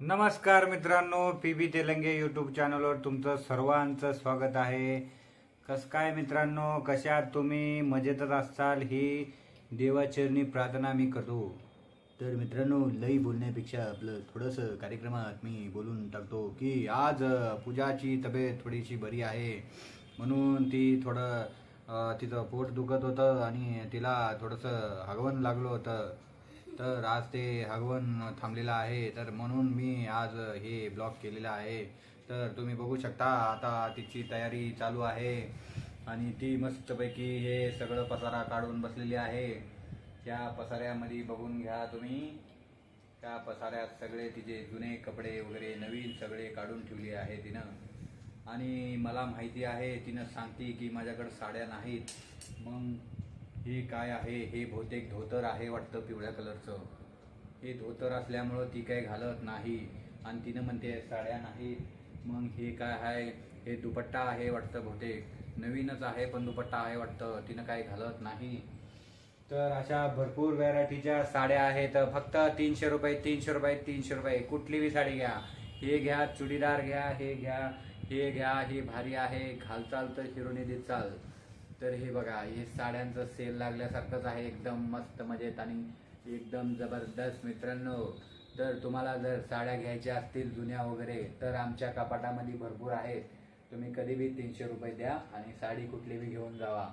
नमस्कार मित्रांनो पी बी तेलंगे यूट्यूब चॅनलवर तुमचं सर्वांचं स्वागत आहे. कसं काय मित्रांनो कशात तुम्ही? मजेतच असाल ही देवाचरणी प्रार्थना मी करतो. तर मित्रांनो लई बोलण्यापेक्षा आपलं थोडंसं कार्यक्रमात मी बोलून टाकतो की आज पूजाची तब्येत थोडीशी बरी आहे. म्हणून ती थोडं तिचं पोट दुखत होतं आणि तिला थोडंसं हगवण लागलं होतं. तर आज ते हगवण थांबलेलं आहे. तर म्हणून मी आज हे ब्लॉग केलेलं आहे. तर तुम्ही बघू शकता आता तिची तयारी चालू आहे. आणि ती मस्तपैकी हे सगळं पसारा काढून बसलेली आहे. त्या पसाऱ्यामध्ये बघून घ्या तुम्ही. त्या पसाऱ्यात सगळे तिचे जुने कपडे वगैरे नवीन सगळे काढून ठेवले आहे तिनं. आणि मला माहिती आहे तिनं सांगते की माझ्याकडं साड्या नाहीत. मग हे काय आहे? हे बहुतेक धोतर आहे वाटतं पिवळ्या कलरचं. हे धोतर असल्यामुळं ती काय घालत नाही. आणि तिनं म्हणते साड्या नाही मग हे काय आहे? हे दुपट्टा आहे वाटतं बहुतेक. नवीनच आहे पण दुपट्टा आहे वाटतं. तिनं काय घालत नाही. तर अशा भरपूर व्हरायटीच्या साड्या आहेत. फक्त तीनशे रुपये तीनशे रुपये तीनशे रुपये. कुठली बी साडी घ्या. हे घ्या चुडीदार घ्या हे घ्या हे घ्या. हे भारी आहे. घालचाल तर हिरोनी देत चाल. तर हे बघा हे साड्यांचं सेल लागल्यासारखंच आहे. एकदम मस्त मजेत आणि एकदम जबरदस्त मित्रांनो. तर तुम्हाला जर साड्या घ्यायच्या असतील जुन्या वगैरे तर आमच्या कपाटामध्ये भरपूर आहेत. तुम्ही कधीबी तीनशे रुपये द्या आणि साडी कुठली बी घेऊन जावा.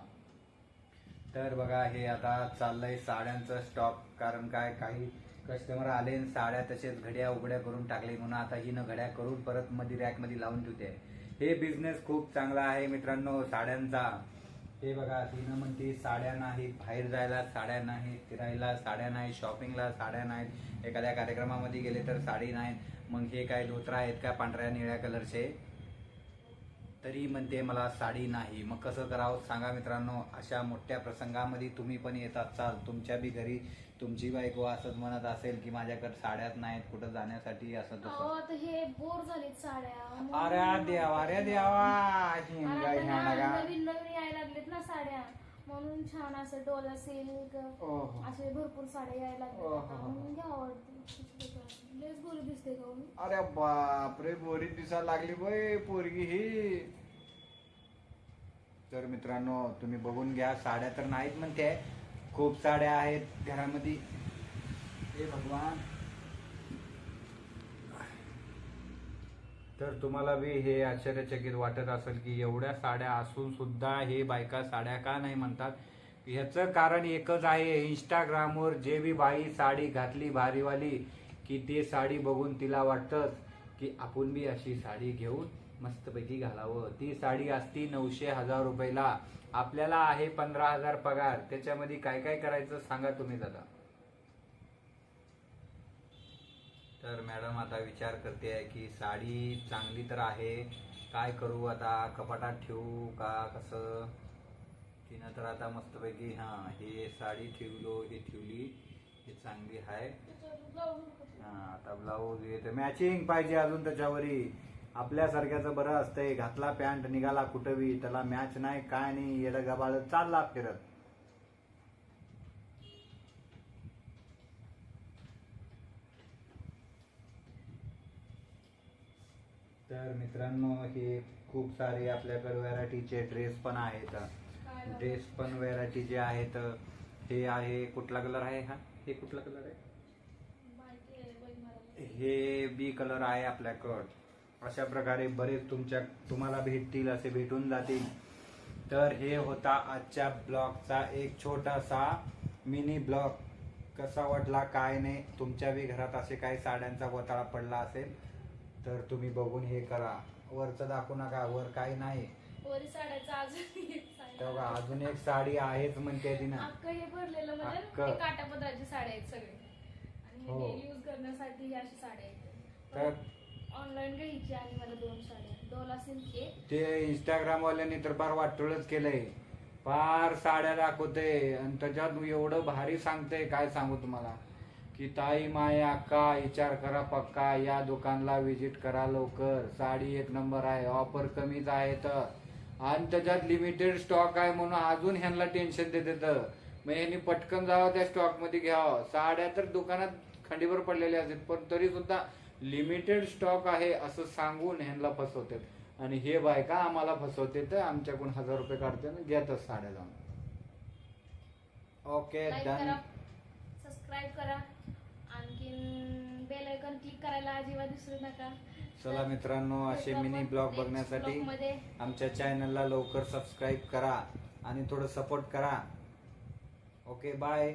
तर बघा हे आता चाललंय साड्यांचं स्टॉक कारण काय काही कस्टमर आले साड्या तसेच घड्या उघड्या करून टाकले. म्हणून आता हिनं घड्या करून परत मध्ये रॅकमध्ये लावून ठेवते. हे बिझनेस खूप चांगला आहे मित्रांनो साड्यांचा. हे बघा तिनं म्हणते साड्या नाहीत बाहेर जायला साड्या नाहीत फिरायला साड्या नाहीत शॉपिंगला साड्या नाहीत एखाद्या कार्यक्रमामध्ये गेले तर साडी नाहीत. मग हे काय धोत्रा आहेत का पांढऱ्या निळ्या कलरचे तरी म्हणते मला साडी नाही. मग कसं करावं? सांगा मित्रांनो अशा मोठ्या प्रसंगामध्ये तुम्ही पण येत असाल तुमच्या बी घरी तुमची बायको असंच म्हणत असेल की माझ्याकडे साड्याच नाहीत कुठं जाण्यासाठी असं तसं. आता हे बोर झालेत साड्या. अरे देवा अरे देवा आणि आता ह्या. नवीन नवीन यायला लागलेत ना साड्या. म्हणून छान असं डोला सिल्क ओहो. असे भरपूर साड्या यायला ओहो. आता. म्हणून घ्यावं वाटतं लयच गोरी दिसते का हो मी? अरे बापरे बोरी दिसायला लागली बाई पोरगी ही तर मित्रांनो तुम्ही बघून घ्या साड्या तर नाहीत म्हणते खूप साड्या आहेत घरामध्ये हे भगवान तर तुम्हाला बी हे आश्चर्यचकित वाटत असेल की एवढ्या साड्या असून सुद्धा हे बायका साड्या का नाही म्हणतात? ह्याचं कारण एकच आहे इंस्टाग्रामवर जे बी बाई साडी घातली भारीवाली की ते साडी बघून तिला वाटतंच की आपण बी अशी साडी घेऊन मस्तपैकी घालावं. ती साडी असती नऊशे हजार रुपयाला. आपल्याला आहे पंधरा हजार पगार. त्याच्यामध्ये काय काय करायचं सांगा तुम्ही दादा. तर मॅडम आता विचार करते आहे की साडी चांगली तर आहे. काय करू आता? कपाटात ठेवू का? कसं? तिनं तर आता मस्तपैकी हां हे साडी ठेवलो हे ठेवली. ही चांगली आहे. हां आता ब्लाऊज येते. मॅचिंग पाहिजे अजून त्याच्यावरही आपल्यासारख्याचं बरं असतंय. घातला पॅन्ट निघाला कुठं बी त्याला मॅच नाही काय नाही. येडं गबाळ. चालला फिरत. तर मित्रांनो हे खूप सारे आपल्याकडे व्हरायटीचे ड्रेस पण आहेत. ड्रेस पण व्हरायटी जे आहेत हे आहे कुठला कलर आहे हा? हे कुठला कलर आहे? हे बी कलर आहे आपल्याकडं. अशा प्रकारे बरेच तुमच्या तुम्हाला भेटतील असे भेटून जातील. तर हे होता आजच्या ब्लॉगचा एक छोटासा मिनी ब्लॉग. कसा वाटला काय नाही तुमच्या बी घरात असे काही साड्यांचा गोताळा पडला असेल तर तुम्ही बघून हे करा. वरचं दाखवू नका वर काही नाही. वरी साड्याचा अजून एक तेव्हा साडी. अजून एक साडी आहेच म्हणते अख्खं हे भरलेलं म्हणजे अख्खं. ते काटापदराची साड्या आहेत सगळे. आणि हो. हे यूज करण्यासाठी ही अशी साड्या आहेत. तर ऑनलाईन घ्यायची आणि मला दोन साड्या. डोला सिल्क एक. ते इंस्टाग्राम वाल्यांनी तर फार वाटोळच केलंय. फार साड्या दाखवते आणि त्याच्यात एवढं भारी सांगते काय सांगू तुम्हाला? की ताई माय अक्का विचार करा पक्का? या दुकानला विजिट करा लवकर. साडी एक नंबर आहे. ऑफर कमीच आहे तर. आणि त्याच्यात लिमिटेड स्टॉक आहे म्हणून अजून ह्यांना टेन्शन देते तर. मग ह्यांनी पटकन जावं त्या स्टॉकमध्ये घ्यावं. साड्या तर दुकानात खंडीवर पडलेल्या असतात पण तरी सुद्धा लिमिटेड स्टॉक आहे असं सांगून ह्यांना फसवतात. आणि हे बायका आम्हाला फसवते तर आमच्याकडून हजार रुपये काढते आणि घेतात साड्या जाऊन. ओके लाईक डन करा. सबस्क्राईब करा. आणखीन बेल आयकॉन क्लिक करायला अजिबात विसरू नका. चला मित्रांनो असे मिनी ब्लॉग बघण्यासाठी मध्ये आमच्या चॅनलला लवकर सबस्क्राईब करा आणि थोडं सपोर्ट करा. Okay bye